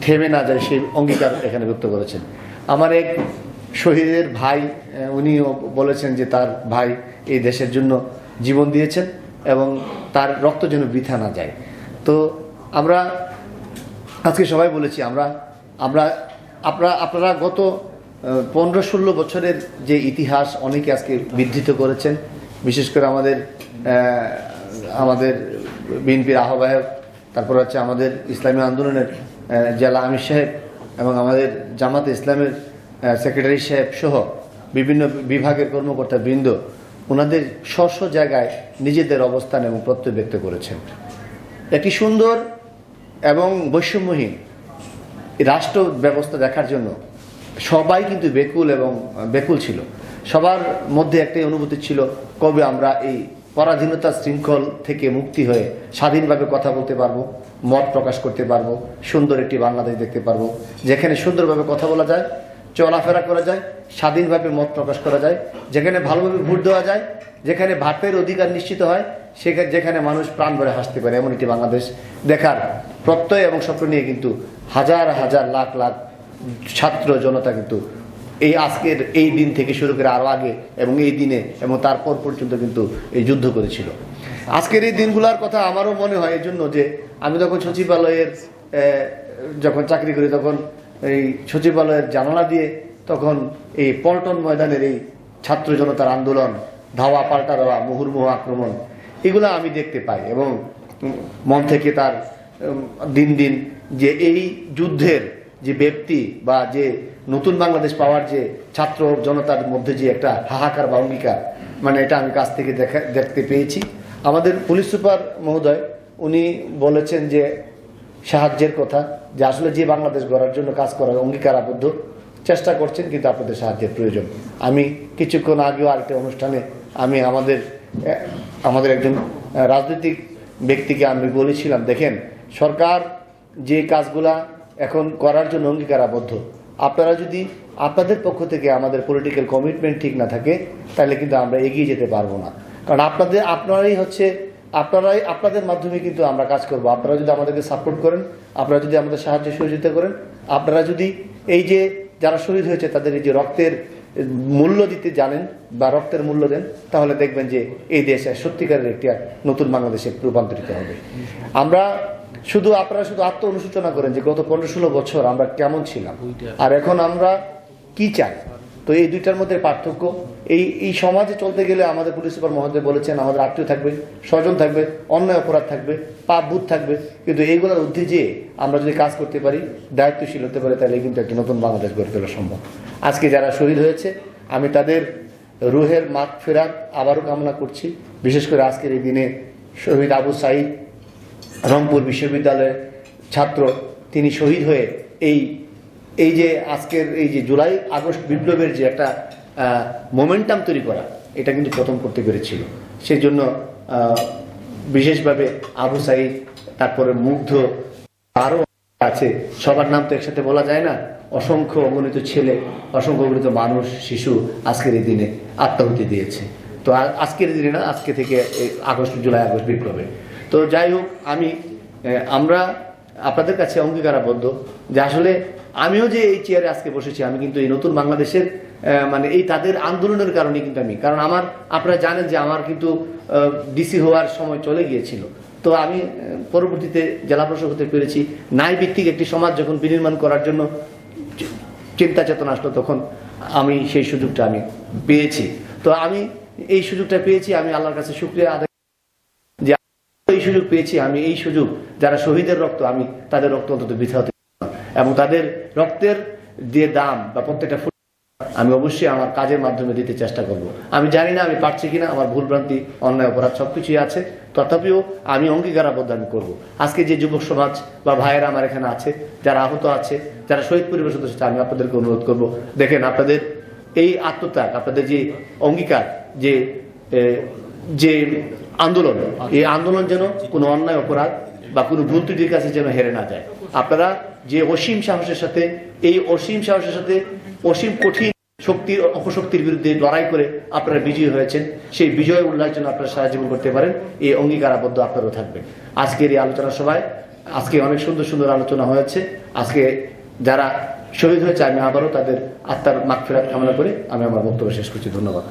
থেমে না যায় সেই অঙ্গীকার এখানে ব্যক্ত করেছেন। আমার এক শহীদের ভাই উনিও বলেছেন যে তার ভাই এই দেশের জন্য জীবন দিয়েছেন এবং তার রক্ত যেন বৃথা না যায়। তো আমরা আজকে সবাই বলেছি, আমরা আমরা, আপনারা আপনারা গত পনেরো ষোলো বছরের যে ইতিহাস অনেকে আজকে বিধৃত করেছেন। বিশেষ করে আমাদের আমাদের বিএনপির আহ্বায়ক তারপর হচ্ছে আমাদের ইসলামী আন্দোলনের জেলা আমির সাহেব এবং আমাদের জামাতে ইসলামের সেক্রেটারি সাহেব সহ বিভিন্ন বিভাগের কর্মকর্তা বৃন্দ ওনাদের স্ব জায়গায় নিজেদের অবস্থান এবং প্রত্যয় ব্যক্ত করেছেন। একটি সুন্দর এবং বৈষম্যহীন রাষ্ট্র ব্যবস্থা দেখার জন্য সবাই কিন্তু বেকুল এবং বেকুল ছিল। সবার মধ্যে একটাই অনুভূতি ছিল, কবে আমরা এই পরাধীনতা শৃঙ্খল থেকে মুক্তি হয়ে স্বাধীনভাবে কথা বলতে পারব, মত প্রকাশ করতে পারব, সুন্দর একটি বাংলাদেশ দেখতে পারব। যেখানে সুন্দরভাবে কথা বলা যায়, চলাফেরা করা যায়, স্বাধীনভাবে মত প্রকাশ করা যায়, যেখানে ভালোভাবে ভোট দেওয়া যায়, যেখানে ভাতের অধিকার নিশ্চিত হয় সেখানে যেখানে মানুষ প্রাণ ভরে হাসতে পারে, এমন একটি বাংলাদেশ দেখার প্রত্যয় এবং স্বপ্ন নিয়ে কিন্তু হাজার হাজার লাখ লাখ ছাত্র জনতা কিন্তু এই আজকের এই দিন থেকে শুরু করে আরও আগে এবং এই দিনে এবং তারপর পর্যন্ত কিন্তু এই যুদ্ধ করেছিল। আজকের এই দিনগুলোর কথা আমারও মনে হয় এই জন্য যে আমি যখন সচিবালয়ের যখন চাকরি করি তখন এই সচিবালয়ের জানালা দিয়ে তখন এই পল্টন ময়দানের এই ছাত্র জনতার আন্দোলন, ধাওয়া পাল্টা দেওয়া, মুহুর্মুহ আক্রমণ, এগুলো আমি দেখতে পাই এবং মন থেকে তার দিন দিন যে এই যুদ্ধের যে ব্যক্তি বা যে নতুন বাংলাদেশ পাওয়ার যে ছাত্র জনতার মধ্যে যে একটা হাহাকার বা অঙ্গীকার মানে এটা আমি কাছ থেকে দেখা, দেখতে পেয়েছি। আমাদের পুলিশ সুপার মহোদয়, উনি বলেছেন যে সাহায্যের কথা, যে আসলে যে বাংলাদেশ গড়ার জন্য কাজ করার অঙ্গীকার আবদ্ধ চেষ্টা করছেন, কিন্তু আপনাদের সাহায্যের প্রয়োজন। আমি কিছুক্ষণ আগেও আরেকটা অনুষ্ঠানে আমি আমাদের আমাদের একজন রাজনৈতিক ব্যক্তিকে আমি বলেছিলাম, দেখেন, সরকার যে কাজগুলা এখন করার জন্য অঙ্গীকার আবদ্ধ আপনারা যদি আপনাদের পক্ষ থেকে আমাদের পলিটিক্যাল কমিটমেন্ট ঠিক না থাকে, তাহলে কিন্তু আমরা এগিয়ে যেতে পারব না। কারণ আপনাদের, আপনারাই হচ্ছে, আপনারাই, আপনাদের মাধ্যমে কিন্তু আমরা কাজ করব। আপনারা যদি আমাদেরকে সাপোর্ট করেন, আপনারা যদি আমাদের সাহায্য সহযোগিতা করেন, আপনারা যদি এই যে যারা শহীদ হয়েছে, তাদের এই যে রক্তের মূল্য দিতে জানেন বা রক্তের মূল্য দেন, তাহলে দেখবেন যে এই দেশে সত্যিকারের একটি নতুন বাংলাদেশে রূপান্তরিত হবে। আমরা শুধু আপনারা শুধু আত্ম অনুশোচনা করেন যে গত পনেরো ষোলো বছর আমরা কেমন ছিলাম। আর এখন আমরা কি চাই? তো এই দুইটার মধ্যে পার্থক্য এই এই সমাজে চলতে গেলে আমাদের পুলিশ সুপার মহোদয় বলেছেন আমাদের আত্মীয় থাকবে স্বজন থাকবে অন্যায় অপরাধ থাকবে পাপ বুধ থাকবে। কিন্তু এইগুলোর ঊর্ধ্বে যেয়ে আমরা যদি কাজ করতে পারি দায়িত্বশীল হতে পারি তাহলে কিন্তু একটা নতুন বাংলাদেশ গড়ে তোলা সম্ভব। আজকে যারা শহীদ হয়েছে আমি তাদের রুহের মাঠ ফেরাত আবারও কামনা করছি। বিশেষ করে আজকের এই দিনে শহীদ আবু সাইদ রংপুর বিশ্ববিদ্যালয়ের ছাত্র, তিনি শহীদ হয়ে এই এই যে আজকের এই যে জুলাই আগস্ট বিপ্লবের যে একটা মোমেন্টাম তৈরি করা, এটা কিন্তু প্রথম করতে পেরেছিল। সেই জন্য বিশেষভাবে আবু সাইদ, তারপরে মুগ্ধ আরও আছে। সবার নাম তো একসাথে বলা যায় না। অসংখ্য অগণিত ছেলে, অসংখ্য অগণিত মানুষ, শিশু আজকের এই দিনে আত্মাহুতি দিয়েছে। তো আজকের দিনে না, আজকে থেকে আগস্ট, জুলাই আগস্ট বিপ্লবে। তো যাই হোক, আমি আমরা আপনাদের কাছে অঙ্গীকারাবদ্ধ যে আসলে আমিও যে এই চেয়ারে আজকে বসেছি, আমি কিন্তু এই নতুন বাংলাদেশের মানে এই তাদের আন্দোলনের কারণে কিন্তু আমি। কারণ আমার, আপনারা জানেন যে আমার কিন্তু ডিসি হওয়ার সময় চলে গিয়েছিল। তো আমি পরবর্তীতে জেলা প্রশাসক হতে পেরেছি। ন্যায় ভিত্তিক একটি সমাজ যখন বিনির্মাণ করার জন্য চিন্তা চেতনা আসলো, তখন আমি সেই সুযোগটা আমি পেয়েছি। তো আমি এই সুযোগটা পেয়েছি, আমি আল্লাহর কাছে শুক্রিয়া আদায় সুযোগ পেয়েছি, আমি এই সুযোগ, যারা শহীদের রক্ত, আমি তাদের রক্ত অন্তত বৃথা হতে। এবং তাদের রক্তের যে দাম বা প্রত্যেকটা আমি অবশ্যই আমার কাজের মাধ্যমে দিতে চেষ্টা করব। আমি জানি না আমি পারছি কিনা, আমার ভুলভ্রান্তি, অন্যায়, অপরাধ সবকিছুই আছে। তথাপিও আমি অঙ্গীকারাবদ্ধ আমি করব। আজকে যে যুবক সমাজ বা ভাইয়েরা আমার এখানে আছে, যারা আহত আছে, যারা শহীদ পরিবার সদস্য, আমি আপনাদেরকে অনুরোধ করব, দেখেন আপনাদের এই আত্মত্যাগ, আপনাদের যে অঙ্গীকার, যে যে আন্দোলন, এই আন্দোলন যেন কোনো অন্যায়, অপরাধ বা কোনো ভুল ত্রুটির কাছে যেন হেরে না যায়। আপনারা যে অসীম সাহসের সাথে, এই অসীম সাহসের সাথে অসীম কঠিন শক্তির, অপশক্তির বিরুদ্ধে লড়াই করে আপনারা বিজয়ী হয়েছেন, সেই বিজয় উল্লাস জন্য আপনারা সারা জীবন করতে পারেন, এই অঙ্গীকারাবদ্ধ আপনারও থাকবে আজকের এই আলোচনা সভায়, আজকে অনেক সুন্দর সুন্দর আলোচনা হয়েছে। আজকে যারা শহীদ হয়েছে, আমি আবারও তাদের আত্মার মাগফিরাত কামনা করে আমি আমার বক্তব্য শেষ করছি। ধন্যবাদ।